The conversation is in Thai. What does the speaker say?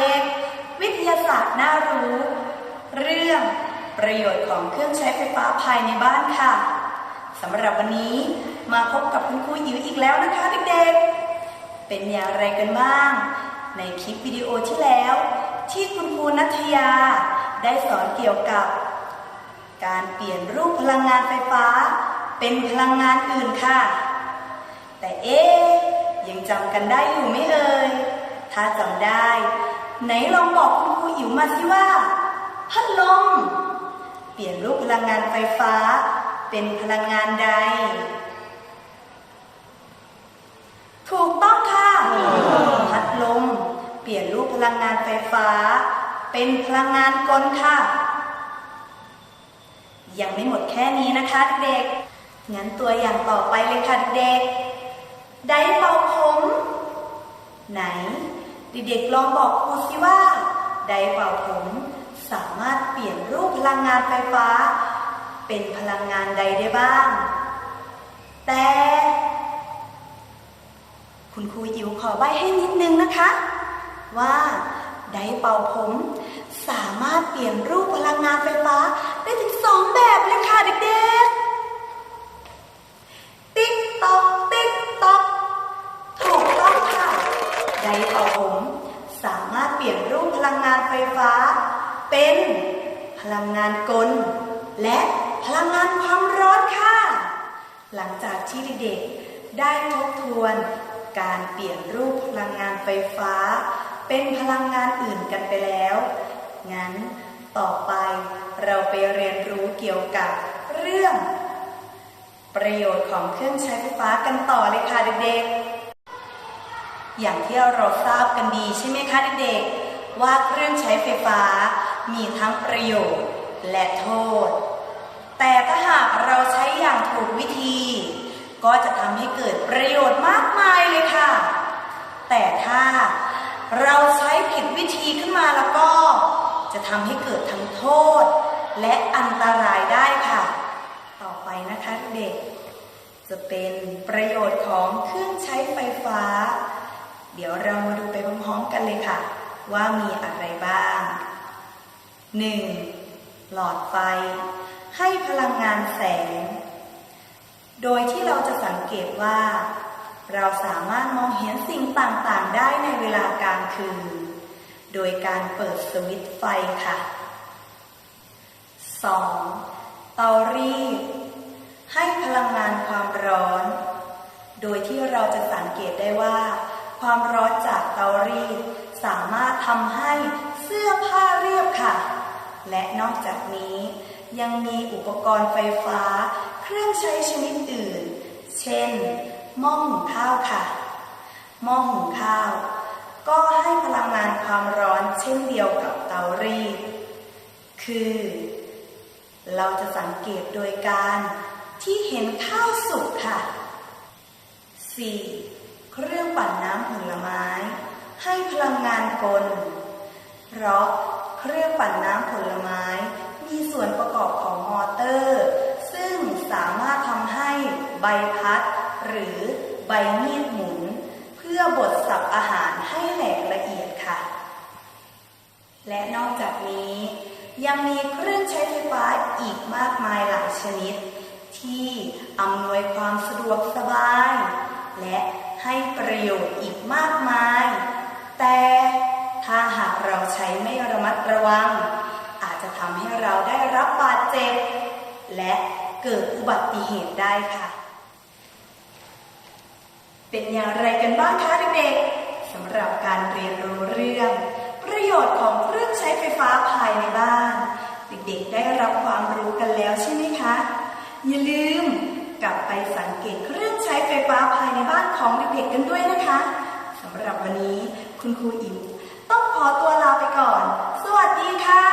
เด็ก วิทยาศาสตร์น่ารู้ เรื่องประโยชน์ของเครื่องใช้ไฟฟ้าภายในบ้านค่ะสำหรับวันนี้มาพบกับคุณครูอิ๋วอีกแล้วนะคะเด็กๆ เป็นอย่างไรกันบ้าง ในคลิปวิดีโอที่แล้ว ที่คุณครูนัทยา ได้สอนเกี่ยวกับ การเปลี่ยนรูปพลังงานไฟฟ้า เป็นพลังงานอื่นค่ะ แต่เอ๊ยังจำกันได้อยู่ไหมเอ่ยถ้าจำได้ ไหนลองบอกคุณครูอิ๋วมาสิว่า พัดลมเปลี่ยนรูปพลังงานไฟฟ้า เป็นพลังงานใด ถูกต้องค่ะพัดลมเปลี่ยนรูปพลังงานไฟฟ้า เป็นพลังงานกลค่ะ ยังไม่หมดแค่นี้นะคะเด็กงั้นตัวอย่างต่อไปเลยค่ะเด็กไดร์เป่าผม ไหน เด็กๆลองบอกครูสิว่าไดร์เป่าผมสามารถเปลี่ยนรูปพลังงานไฟฟ้า เป็นพลังงานใดได้บ้าง แต่ คุณครูอิ๋วขอใบให้นิดนึงนะคะ ว่าไดร์เป่าผมสามารถเปลี่ยนรูปพลังงานไฟฟ้าได้ถึงสองแบบเลยค่ะเด็กๆ ติ๊กตอกติ๊กตอกถูกต้องค่ะไดร์เป่าผม ฟฟ้า เป็นพลังงานกล และพลังงานความร้อนค่ะ หลังจากที่เด็กๆได้ทบทวนการเปลี่ยนรูปพลังงานไฟฟ้า เป็นพลังงานอื่นกันไปแล้ว งั้นต่อไปเราไปเรียนรู้เกี่ยวกับเรื่อง ประโยชน์ของเครื่องใช้ไฟฟ้ากันต่อเลยค่ะเด็กๆ อย่างที่เราทราบกันดีใช่ไหมคะเด็กๆ ว่าเครื่องใช้ไฟฟ้ามีทั้งประโยชน์และโทษ แต่ถ้าหากเราใช้อย่างถูกวิธี ก็จะทำให้เกิดประโยชน์มากมายเลยค่ะ แต่ถ้าเราใช้ผิดวิธีขึ้นมาแล้วก็ จะทำให้เกิดทั้งโทษ และอันตรายได้ค่ะ ต่อไปนะคะเด็ก จะเป็นประโยชน์ของเครื่องใช้ไฟฟ้า เดี๋ยวเรามาดูไปพร้อม ว่ามีอะไรบ้าง 1. หลอดไฟ ให้พลังงานแสง โดยที่เราจะสังเกตว่า เราสามารถมองเห็นสิ่งต่างๆ ได้ในเวลากลางคืน โดยการเปิดสวิตช์ไฟค่ะ 2. เตารีดให้พลังงานความร้อน โดยที่เราจะสังเกตได้ว่า ความร้อนจากเตารีด สามารถทำให้เสื้อผ้าเรียบค่ะ และนอกจากนี้ ยังมีอุปกรณ์ไฟฟ้า เครื่องใช้ชนิดอื่น เช่น หม้อหุงข้าวค่ะ หม้อหุงข้าว ก็ให้พลังงานความร้อนเช่นเดียวกับเตารีด คือ เราจะสังเกตโดยการที่เห็นข้าวสุกค่ะ 4. เครื่องปั่นน้ำผลไม้ ให้พลังงานกล เพราะเครื่องปั่นน้ำผลไม้ มีส่วนประกอบของมอเตอร์ ซึ่งสามารถทำให้ใบพัด หรือใบมีดหมุน เพื่อบดสับอาหารให้แหลกละเอียดค่ะ และนอกจากนี้ ยังมีเครื่องใช้ไฟฟ้าอีกมากมายหลายชนิด ที่อำนวยความสะดวกสบาย และให้ประโยชน์อีกมากมาย ถ้าหากเราใช้ไม่ระมัดระวัง อาจจะทำให้เราได้รับบาดเจ็บ และเกิดอุบัติเหตุได้ค่ะ เป็นอย่างไรกันบ้างคะเด็กๆสำหรับการเรียนรู้เรื่อง ประโยชน์ของเครื่องใช้ไฟฟ้าภายในบ้าน เด็กๆได้รับความรู้กันแล้วใช่ไหมคะ อย่าลืมกลับไปสังเกตเครื่องใช้ไฟฟ้าภายในบ้านของเด็กๆกันด้วยนะคะสำหรับวันนี้คุณครูอิ๋ว ขอตัวลาไปก่อน สวัสดีค่ะ